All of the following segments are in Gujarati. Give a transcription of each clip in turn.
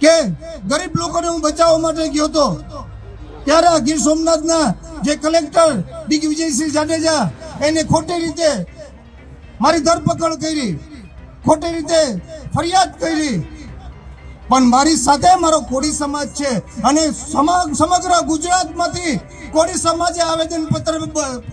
કે ગરીબ લોકોને હું બચાવવા માટે ગયો હતો. ત્યારે ગીર સોમનાથના જે કલેક્ટર દિગ્વિજયસિંહ જાડેજા એને ખોટી રીતે મારી ધરપકડ કરી, ખોટી રીતે ફરિયાદ કરી. પણ મારી સાથે મારો કોળી સમાજ છે અને સમા- સમગ્ર ગુજરાતમાંથી કોળી સમાજે આવેદન પત્ર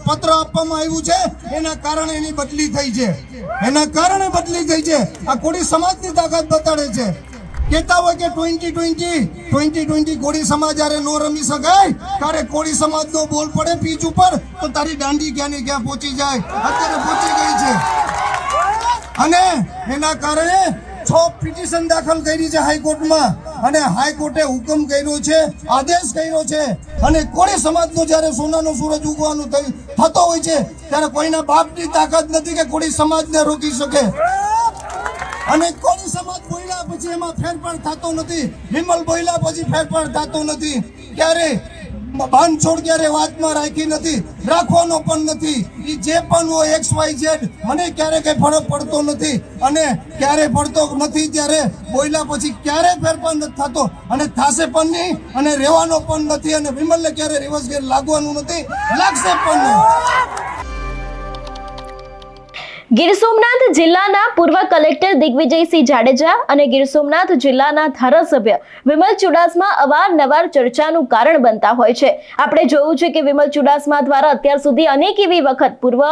પત્ર આપવામાં આવ્યું છે. એના કારણે એની બદલી થઈ છે. એના કારણે બદલી થઈ છે. આ કોળી સમાજની તાકાત બતાડે છે. કહેતા હોય કે twenty twenty twenty twenty Koli સમાજ જ્યારે નો રમી શકાય, ત્યારે કોળી સમાજનો બોલ પડે પીચ ઉપર, તો તારી દાંડી ક્યાં ને ક્યાં પહોંચી જાય? અત્યારે પહોંચી ગઈ છે. અને એના કારણે છ પિટિશન દાખલ કરી છે હાઈકોર્ટમાં. અને હાઈકોર્ટે હુકમ કર્યો છે, આદેશ કર્યો છે. અને કોળી સમાજનો જ્યારે સોનાનો સૂરજ ઉગવાનું થતો હોય છે, ત્યારે કોઈના બાપની તાકાત નથી કે કોળી સમાજને રોકી શકે. અને કોળી સમાજ બોલ્યા પછી એમાં ફેરફાર થતો નથી? વિમલ બોલ્યા પછી ફેરફાર થતો નથી. ક્યારે બાંધછોડ ક્યારે વાતમાં રાખી નથી? રાખવાનો પણ નથી. એ જે પણ હોય એક્સ વાય ઝેડ, મને ક્યારે કઈ ફરક પડતો નથી. અને ક્યારે પડતો નથી ત્યારે બોલ્યા પછી ક્યારે ફેરફાર નથી થતો? અને થાશે પણ નહીં, અને રહેવાનો પણ નથી, અને વિમલને ક્યારે રિવર્સ ગેર લાગવાનું નથી? લાગશે પણ નહીં. ગીર સોમનાથ જિલ્લાના પૂર્વ કલેક્ટર દિગ્વિજયસિંહ જાડેજા અને ગીર સોમનાથ જિલ્લાના ધારાસભ્ય વિમલ ચુડાસમા અવારનવાર ચર્ચાનું કારણ બનતા હોય છે. આપણે જોયું છે કે વિમલ ચુડાસમા દ્વારા અત્યાર સુધી અનેક એવી વખત પૂર્વ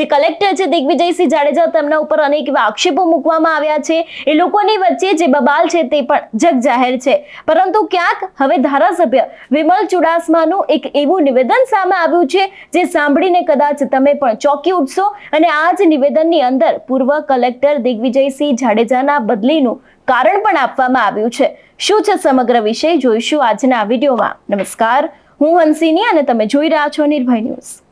જે કલેક્ટર છે દિગ્વિજયસિંહ જાડેજા તેમના ઉપર અનેક એવા આક્ષેપો મૂકવામાં આવ્યા છે. એ લોકોની વચ્ચે જે બબાલ છે તે પણ જગ જાહેર છે. પરંતુ ક્યાંક હવે ધારાસભ્ય વિમલ ચુડાસમાનું એક એવું નિવેદન સામે આવ્યું છે, જે સાંભળીને કદાચ તમે પણ ચોંકી ઉઠશો અને આ જ નિવેદનની અંદર પૂર્વ કલેક્ટર દિગ્વિજયસિંહ જાડેજાના બદલીનું કારણ પણ આપવામાં આવ્યું છે. શું છે સમગ્ર વિષય? જોઈશું આજના વિડીયોમાં. નમસ્કાર. હું હંસિની અને તમે જોઈ રહ્યા છો નિર્ભય ન્યૂઝ.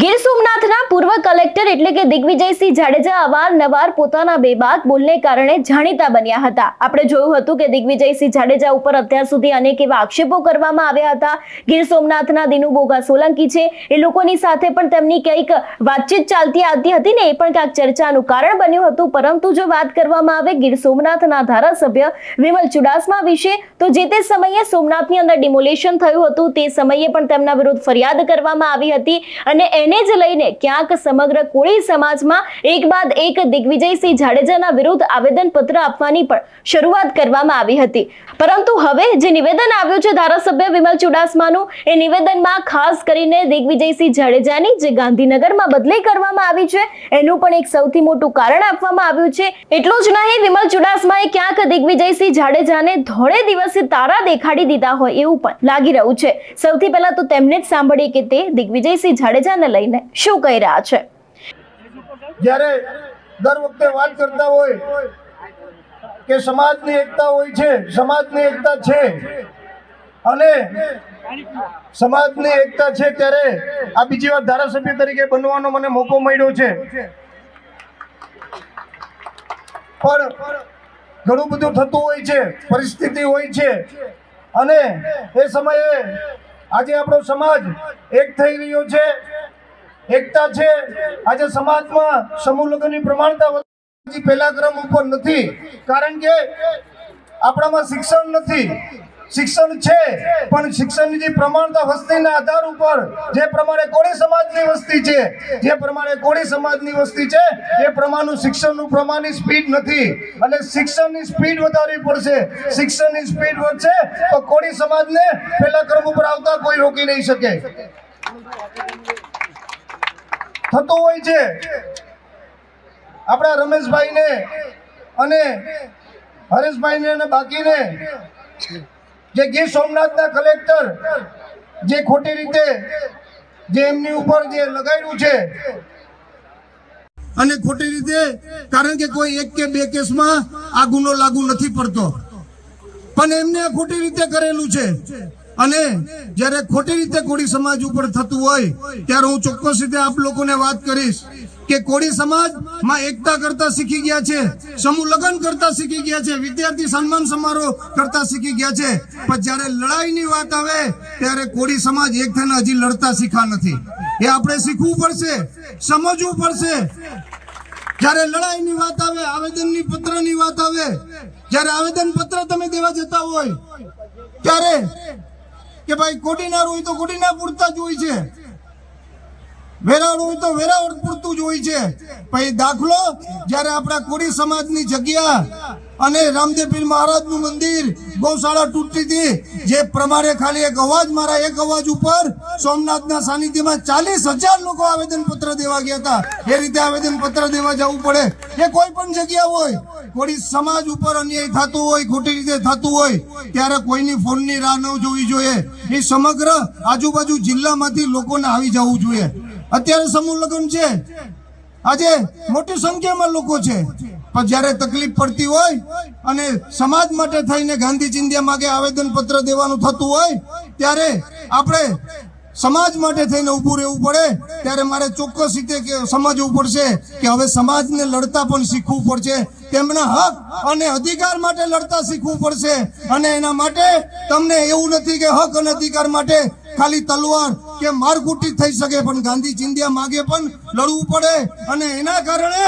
ગીર સોમનાથના પૂર્વ કલેક્ટર એટલે કે દિગ્વિજયસિંહ જાડેજા અવારનવાર પોતાના બેબાક બોલને કારણે જાણીતા બન્યા હતા. આપણે જોયું હતું કે દિગ્વિજયસિંહ જાડેજા ઉપર અત્યાર સુધી અનેક એવા આક્ષેપો કરવામાં આવ્યા હતા. ગીર સોમનાથના દિનુ બોગા સોલંકી છે. એ લોકોની સાથે પણ તેમની કંઈક વાતચીત ચાલતી આવતી હતી ને એ પણ ક્યાંક ચર્ચાનું કારણ બન્યું હતું. પરંતુ જો વાત કરવામાં આવે ગીર સોમનાથના ધારાસભ્ય વિમલ ચુડાસમા વિશે, તો જે તે સમયે સોમનાથની અંદર ડિમોલેશન થયું હતું, તે સમયે પણ તેમના વિરુદ્ધ ફરિયાદ કરવામાં આવી હતી અને એને જ લઈને ક્યાંક સમગ્ર કોળી સમાજમાં એક બાદ એક દિગ્વિજયસિંહ જાડેજાના વિરુદ્ધ આવેદન પત્ર આપવાની પણ શરૂઆત કરવામાં આવી હતી. પરંતુ હવે જે નિવેદન આવ્યું છે ધારાસભ્ય વિમલ ચુડાસમાનું, એ નિવેદનમાં ખાસ કરીને દિગ્વિજયસિંહ જાડેજાની જે ગાંધીનગરમાં બદલી કરવામાં આવી છે, એનું પણ એક સૌથી મોટું કારણ આપવામાં આવ્યું છે. એટલું જ નહીં, વિમલ ચુડાસમાએ ક્યાંક દિગ્વિજયસિંહ જાડેજાને ધોળે દિવસે તારા દેખાડી દીધા હોય એવું પણ લાગી રહ્યું છે. સૌથી પહેલા તો તેમને જ સાંભળીએ કે તે દિગ્વિજયસિંહ જાડેજાને લઈને શું કહી રહ્યા છે? જ્યારે દર વખતે વાત કરતા હોય કે સમાજની એકતા હોય છે, સમાજની એકતા છે, અને સમાજની એકતા છે ત્યારે આ બીજી વાર ધારાસભ્ય તરીકે બનવાનો મને મોકો મળ્યો છે. પણ ઘણું બધું થતું હોય છે, પરિસ્થિતિ હોય છે, અને એ સમયે આજે આપણો સમાજ એક થઈ રહ્યો છે. એકતા છે. આજે સમાજમાં સમૂહ લગ્નની પ્રમાણતા પહેલા ક્રમ ઉપર નથી. કારણ કે આપણામાં શિક્ષણ નથી. શિક્ષણ છે, પણ શિક્ષણની જે પ્રમાણતા વસ્તીના આધાર ઉપર, જે પ્રમાણે કોળી સમાજની વસ્તી છે, જે પ્રમાણે કોળી સમાજની વસ્તી છે, એ પ્રમાણનું શિક્ષણનું પ્રમાણની સ્પીડ નથી. અને શિક્ષણની સ્પીડ વધારવી પડશે. શિક્ષણની સ્પીડ વધશે, તો કોળી સમાજને પહેલા ક્રમ ઉપર આવતા કોઈ રોકી નહીં શકે. થતું હોય છે. આપણા રમેશભાઈને અને હરેશભાઈને અને બાકીને જે ગીર સોમનાથના કલેક્ટર જે ખોટી રીતે જે એમની ઉપર જે લગાડ્યું છે અને ખોટી રીતે કારણ કે કોઈ એક કે બે કેસમાં આ ગુનો લાગુ નથી પડતો. પણ એમને ખોટી રીતે કરેલું છે. અને જ્યારે ખોટી રીતે કોળી સમાજ ઉપર થતું હોય, ત્યારે હું ચોક્કસ રીતે આપ લોકોને વાત કરીશ કે કોળી સમાજમાં એકતા કરતા શીખી ગયા છે, સમૂહ લગ્ન કરતા શીખી ગયા છે, વિદ્યાર્થી સન્માન સમારોહ કરતા શીખી ગયા છે. પણ જ્યારે લડાઈની વાત આવે, ત્યારે કોળી સમાજ એક થઈને હજી લડતા શીખા નથી. એ આપણે શીખવું પડશે, સમજવું પડશે. જ્યારે લડાઈની વાત આવે, આવેદનની પત્રની વાત આવે, જ્યારે આવેદન પત્ર તમે દેવા જતા હોય, ત્યારે કે ભાઈ કોડીનાર હોય તો કોટીના પૂરતા જ હોય છે. વેરાવળ હોય તો વેરાવળ પૂરતું જ હોય છે. પછી દાખલો, જ્યારે આપણા કોડી સમાજની જગ્યા અને રામદેવ પીર મહારાજનું મંદિર ગૌશાળા તૂટતી હતી જે પ્રમાણે ખાલી એક અવાજ, મારા એક અવાજ ઉપર સોમનાથના સાનિધ્યમાં ચાલીસ હજાર લોકો આવેદન પત્ર દેવા ગયા હતા. એ રીતે આવેદન પત્ર દેવા જવું પડે. એ કોઈ પણ જગ્યા હોય કોળી સમાજ ઉપર અન્યાય થતું હોય, ખોટી રીતે થતું હોય, ત્યારે કોઈની ફોનની રાહ ન જોવી જોઈએ. એ સમગ્ર આજુબાજુ જિલ્લામાંથી લોકોને આવી જવું જોઈએ. અત્યારે સમૂહ લગ્ન છે. આજે મોટી સંખ્યામાં લોકો છે. પણ જ્યારે તકલીફ પડતી હોય અને સમાજ માટે થઈને ગાંધી ચિંધ્યા માગે આવેદન પત્ર દેવાનું થતું હોય, ત્યારે આપણે સમાજ માટે થઈને ઊભું રહેવું પડે. ત્યારે મારે ચોક્કસ રીતે સમજવું પડશે કે હવે સમાજને લડતા પણ શીખવું પડશે. તેમના હક અને અધિકાર માટે લડતા શીખવું પડશે. અને એના માટે તમને એવું નથી કે હક અને અધિકાર માટે ખાલી તલવાર કે મારકુટી થઈ શકે, પણ ગાંધી ચિંધ્યા માગે પણ લડવું પડે. અને એના કારણે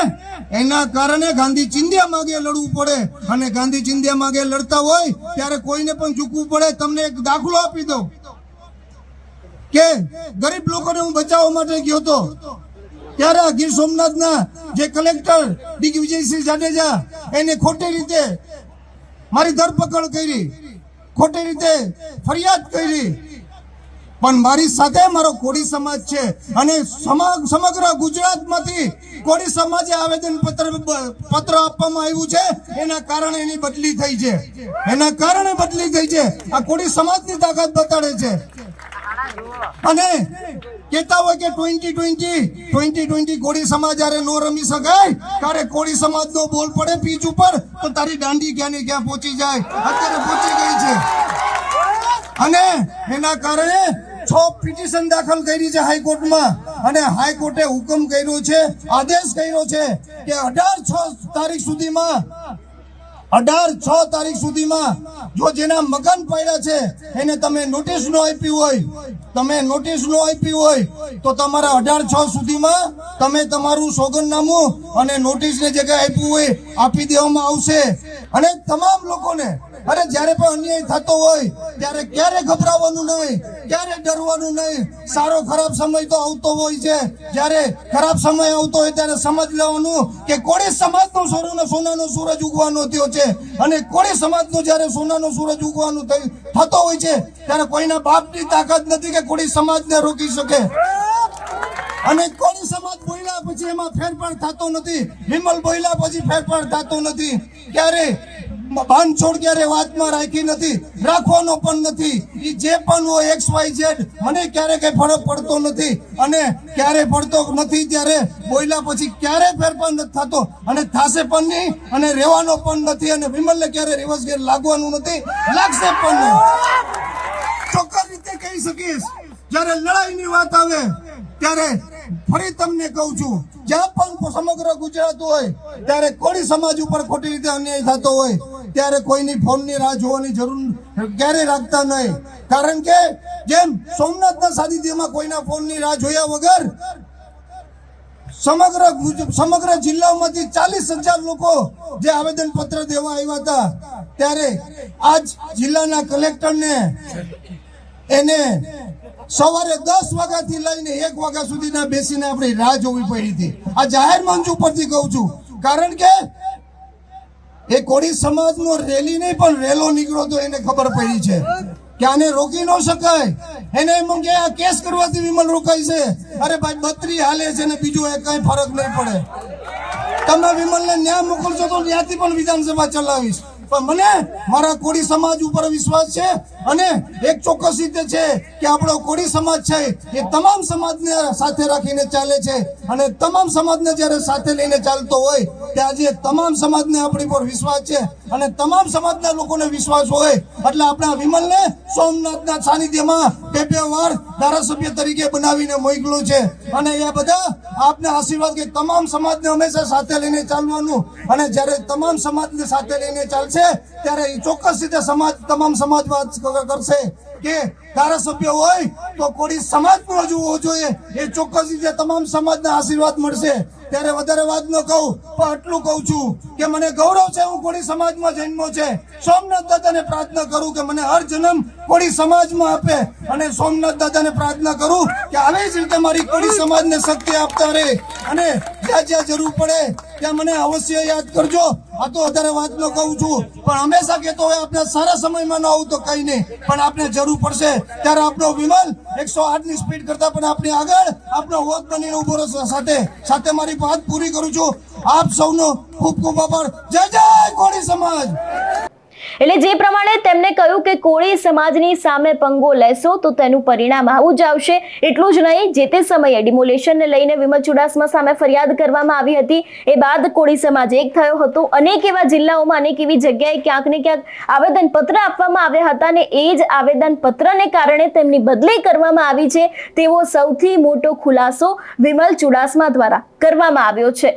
એના કારણે ગાંધી ચિંધ્યા માગે લડવું પડે અને ગાંધી ચિંધ્યા માગે લડતા હોય ત્યારે કોઈને પણ ચૂકવું પડે. તમને એક દાખલો આપી દઉં. કે ગરીબ લોકોને હું બચાવવા માટે ગયો હતો. ત્યારે ગીર સોમનાથના જે કલેક્ટર દિગ્વિજયસિંહ જાડેજા એને ખોટી રીતે મારી ધરપકડ કરી, ખોટી રીતે ફરિયાદ કરી પણ મારી સાથે મારો કોળી સમાજ છે અને સમા- સમગ્ર ગુજરાતમાંથી કોળી સમાજે આવેદન પત્ર પત્ર આપવામાં આવ્યું છે. એના કારણે એની બદલી થઈ છે. એના કારણે બદલી થઈ છે. આ કોળી સમાજની તાકાત બતાડે છે. અને કહેતા હોય કે twenty twenty twenty twenty Koli સમાજ જયારે નો રમી શકાય, ત્યારે કોળી સમાજ નો બોલ પડે પીચ ઉપર, તો તારી દાંડી ક્યાં ને ક્યાં પહોંચી જાય? અત્યારે પહોંચી ગઈ છે. અને એના કારણે છ પિટિશન દાખલ કરી છે હાઈકોર્ટમાં અને હાઈકોર્ટે હુકમ કર્યો છે, આદેશ કર્યો છે કે અઢાર છ તારીખ સુધીમાં, અઢાર છ તારીખ સુધીમાં જો જેના મકાન પડ્યા છે, એને તમે નોટિસ નો આપી હોય, તમે નોટિસ નો આપી હોય, તો તમારા અઢાર છ સુધીમાં તમે તમારું સોગંદનામું અને નોટિસ ને જગ્યાએ આપ્યું હોય, આપી દેવામાં આવશે. અને તમામ લોકોને અરે જ્યારે પણ અન્યાય થતો હોય, ત્યારે ક્યારે ગભરાવાનું નહીં, ક્યારે ડરવાનું નહીં. સારો ખરાબ સમય તો આવતો હોય છે. જ્યારે ખરાબ સમય આવતો હોય, ત્યારે સમજ લેવાનું કે કોળી સમાજનો સોનાનો સોનાનો સૂરજ ઉગવાનો થયો છે. અને કોળી સમાજનો જ્યારે સોનાનો સૂરજ ઉગવાનું થતો હોય છે, ત્યારે કોઈના બાપની તાકાત નથી કે કોળી સમાજને રોકી શકે. અને કોળી સમાજ બોલ્યા પછી એમાં ફેરફાર થતો નથી. વિમલ બોલ્યા પછી ફેરફાર થતો નથી. ક્યારે? બાંધછોડ ક્યારે વાતમાં રાખી નથી, રાખવાનો પણ નથી. એ જે પણ હોય એક્સ, વાય, ઝેડ, મને ક્યારે કઈ ફરક પડતો નથી. અને ક્યારે પડતો નથી ત્યારે બોયલા પછી ક્યારે ફેરફાર નથી થતો. અને થાશે પણ નહીં, અને રહેવાનો પણ નથી, અને વિમલને ક્યારે રિવર્સ ગેર લાગવાનું નથી, લાગશે પણ નહીં. ચોક્કસ રીતે કહી શકીશ? જ્યારે લડાઈની વાત આવે, ત્યારે ફરી તમને કહું છું જ્યાં પણ સમગ્ર ગુજરાત હોય, ત્યારે કોળી સમાજ ઉપર ખોટી રીતે અન્યાય થતો હોય, ત્યારે કોઈની ફોનની રાહ જોવાની જરૂર ક્યારે રાખતા નહીં. કારણ કે જેમ સોમનાથના સાનિધ્યમાં કોઈના ફોનની રાહ જોયા વગર સમગ્ર સમગ્ર જિલ્લામાંથી ચાલીસ હજાર લોકો જે આવેદન પત્ર દેવા આવ્યા હતા, ત્યારે આજ જિલ્લાના કલેક્ટરને એને સવારે દસ વાગ્યાથી લઈને એક વાગ્યા સુધીના બેસીને આપણી રાહ જોવી પડી હતી. આ જાહેર મંચ ઉપરથી કહું છું. કારણ કે એ કોળી સમાજનો રેલી નહીં, પણ રેલો નીકળ્યો તો એને ખબર પડી છે. કે આને રોકી ન શકાય. એને એમ કે આ કેસ કરવાથી વિમલ રોકાય છે. અરે ભાઈ, બત્રી હાલે છે ને બીજું એ કઈ ફરક નહીં પડે. તમે વિમલને ન્યાય મોકલશો તો ત્યાંથી પણ વિધાનસભા ચલાવીશ. પણ મને મારા કોળી સમાજ ઉપર વિશ્વાસ છે અને એક ચોક્કસ રીતે છે કે આપણો કોળી સમાજ છે એ તમામ સમાજને સાથે રાખીને ચાલે છે અને તમામ સમાજને જ્યારે સાથે લઈને ચાલતો હોય ત્યાં આજે તમામ સમાજને આપણી પર વિશ્વાસ છે અને તમામ સમાજના લોકોને વિશ્વાસ હોય. એટલે આપણા વિમલને સોમનાથના સાનિધ્યમાં બે બે વાર ધારાસભ્ય તરીકે બનાવીને મોકલ્યો છે. અને એ બધા આપના આશીર્વાદ કે તમામ સમાજને હંમેશા સાથે લઈને ચાલવાનું અને જ્યારે તમામ સમાજને સાથે લઈને ચાલશે છે, ત્યારે ચોક્કસ રીતે સમાજ, તમામ સમાજ કરશે કે ધારાસભ્ય હોય તો કોળી સમાજ પણ હોવો જોઈએ. એ ચોક્કસ રીતે તમામ સમાજના આશીર્વાદ મળશે. ત્યારે વધારે વાત ન કહું, પણ આટલું કહું છું કે મને ગૌરવ છે, હું કોળી સમાજમાં જન્મો છે. સોમનાથ દાદાને પ્રાર્થના કરું કે મને હર જન્મ કોળી સમાજમાં આપે અને સોમનાથ દાદાને પ્રાર્થના કરું કે આવી જ રીતે મારી કોળી સમાજને શક્તિ આપતા રહે અને જ્યાં જ્યાં જરૂર પડે ત્યાં મને અવશ્ય યાદ કરજો. આ તો વધારે વાત ન કહું છું. પણ હંમેશા કહેતો હોય, આપણે સારા સમયમાં ન આવું તો કઈ નહીં. પણ આપણે જરૂર પડશે. ત્યારે આપણો વિમલ એકસો આઠની સ્પીડ કરતા પણ આપણી આગળ આપણો હોત બનીને ઊભો રહેશે સાથે. સાથે મારી વાત પૂરી કરું છું. આપ સૌનો ખૂબ ખૂબ આભાર. જય જય કોળી સમાજ! એટલે જે પ્રમાણે તેમણે કહ્યું કે કોળી સમાજની સામે પંગો લેશો, તો તેનું પરિણામ આવું જ આવશે. એટલું જ નહીં, જે તે સમયે ડિમોલેશનને લઈને વિમલ ચુડાસમા સામે ફરિયાદ કરવામાં આવી હતી, એ બાદ કોળી સમાજ એક થયો હતો. અનેક એવા જિલ્લાઓમાં અનેક એવી જગ્યાએ ક્યાંક ને ક્યાંક આવેદન પત્ર આપવામાં આવ્યા હતા અને એ જ આવેદન પત્રને કારણે તેમની બદલી કરવામાં આવી છે. તેવો સૌથી મોટો ખુલાસો વિમલ ચુડાસમા દ્વારા કરવામાં આવ્યો છે.